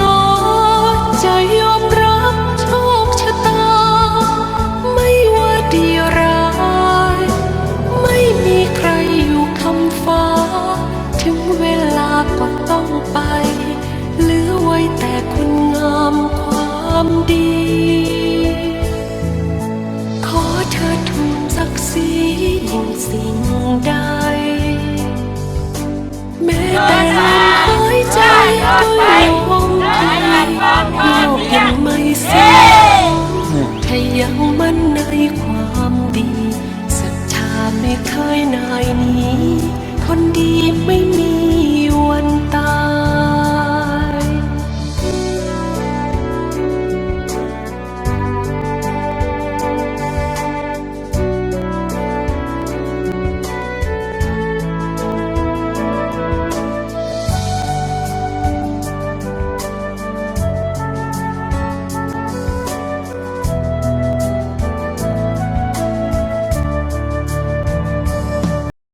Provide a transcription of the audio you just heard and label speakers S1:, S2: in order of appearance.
S1: า สิ่งใดแม้